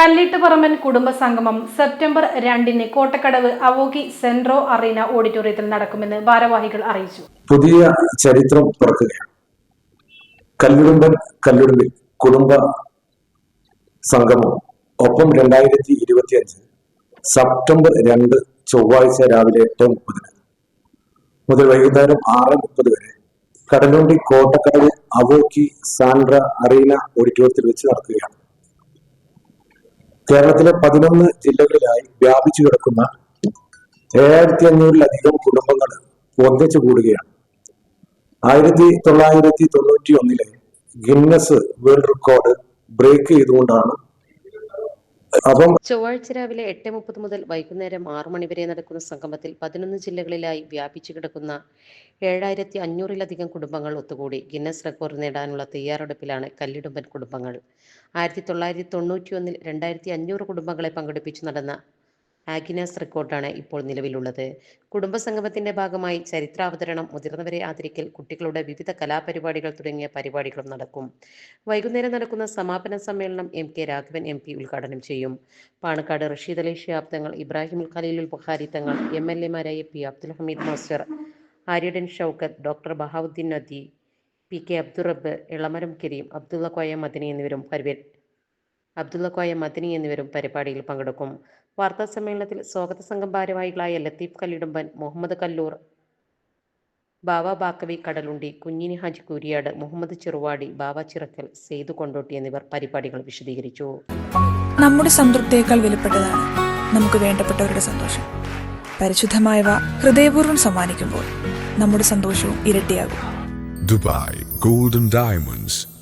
കല്ലിട്ടുപറമ്പൻ കുടുംബസംഗമം September രണ്ടിന് Kottakkadavu അവോകി സെൻട്രോ arena ഓഡിറ്റോറിയത്തിൽ നടക്കുമെന്ന് ഭാരവാഹികൾ അറിയിച്ചു. പുതിയ ചരിത്രം പിറക്കുകയാണ് കല്ലുടുമ്പൻ കല്ലുടുമ്പിൽ കുടുംബ സംഗമം. ഒപ്പം രണ്ടായിരത്തി ഇരുപത്തി അഞ്ച് സെപ്റ്റംബർ രണ്ട് ചൊവ്വാഴ്ച രാവിലെ എട്ട് മുപ്പതിന്. മുതൽ വൈകുന്നേരം ആറ് മുപ്പത് വരെ കടലുണ്ടി കോട്ടക്കടവ് അവോക്കി സാൻഡ്ര അറീന ഓഡിറ്റോറിയത്തിൽ വെച്ച് നടക്കുകയാണ്. കേരളത്തിലെ പതിനൊന്ന് ജില്ലകളിലായി വ്യാപിച്ചു കിടക്കുന്ന ഏഴായിരത്തി അഞ്ഞൂറിലധികം കുടുംബങ്ങൾ ഒന്നിച്ചു കൂടുകയാണ്. ആയിരത്തി തൊള്ളായിരത്തി തൊണ്ണൂറ്റി ഒന്നിലെ ഗിന്നസ് വേൾഡ് റെക്കോർഡ് ബ്രേക്ക് ചെയ്തുകൊണ്ടാണ് അപ്പം ചൊവ്വാഴ്ച രാവിലെ എട്ട് മുപ്പത് മുതൽ വൈകുന്നേരം ആറു മണി വരെ നടക്കുന്ന സംഗമത്തിൽ പതിനൊന്ന് ജില്ലകളിലായി വ്യാപിച്ചു കിടക്കുന്ന ഏഴായിരത്തി അഞ്ഞൂറിലധികം കുടുംബങ്ങൾ ഒത്തുകൂടി. ഗിന്നസ് റെക്കോർഡ് നേടാനുള്ള തയ്യാറെടുപ്പിലാണ് കല്ലിടുമ്പൻ കുടുംബങ്ങൾ. ആയിരത്തി തൊള്ളായിരത്തി തൊണ്ണൂറ്റി ഒന്നിൽ രണ്ടായിരത്തി അഞ്ഞൂറ് കുടുംബങ്ങളെ പങ്കെടുപ്പിച്ചു നടന്ന ആഗിനാസ് റെക്കോർഡാണ് ഇപ്പോൾ നിലവിലുള്ളത്. കുടുംബസംഗമത്തിന്റെ ഭാഗമായി ചരിത്രാവതരണം മുതിർന്നവരെ ആദരിക്കൽ കുട്ടികളുടെ വിവിധ കലാപരിപാടികൾ തുടങ്ങിയ പരിപാടികളും നടക്കും. വൈകുന്നേരം നടക്കുന്ന സമാപന സമ്മേളനം M K Raghavan M P ഉദ്ഘാടനം ചെയ്യും. പാണക്കാട് റഷീദ് അലി ഷിയാബ് തങ്ങൾ Ibrahim Khaleelul Bukhari Thangal M L എമാരായ P Abdul Hameed master Aryadan Shoukath doctor Bahauddeen Nadvi P K Abdurab Elamaram Kareem Abdulla Koya Madani എന്നിവരും പരിവേ അബ്ദുള്ള കോയ മദനി എന്നിവരും പരിപാടിയിൽ പങ്കെടുക്കും. വാർത്താ സമ്മേളനത്തിൽ സ്വാഗത സംഘം ഭാരവാഹികളായ ലത്തീഫ് കല്ലിടുമ്പൻ മുഹമ്മദ് കല്ലൂർ ബാവ ബാക്കവി കടലുണ്ടി കുഞ്ഞിനി ഹാജി കൂരിയാട് മുഹമ്മദ് ചെറുവാടി ബാവ ചിറക്കൽ സെയ്തു കൊണ്ടോട്ടി എന്നിവർ പരിപാടികൾ വിശദീകരിച്ചു. നമ്മുടെ സംതൃപ്തിയേക്കാൾ വിലപ്പെട്ടതാണ് നമുക്ക് വേണ്ടപ്പെട്ടവരുടെ സന്തോഷം. പരിശുദ്ധമായവ ഹൃദയപൂർവം സമ്മാനിക്കുമ്പോൾ നമ്മുടെ സന്തോഷവും ഇരട്ടിയാകും. Dubai golden Diamonds,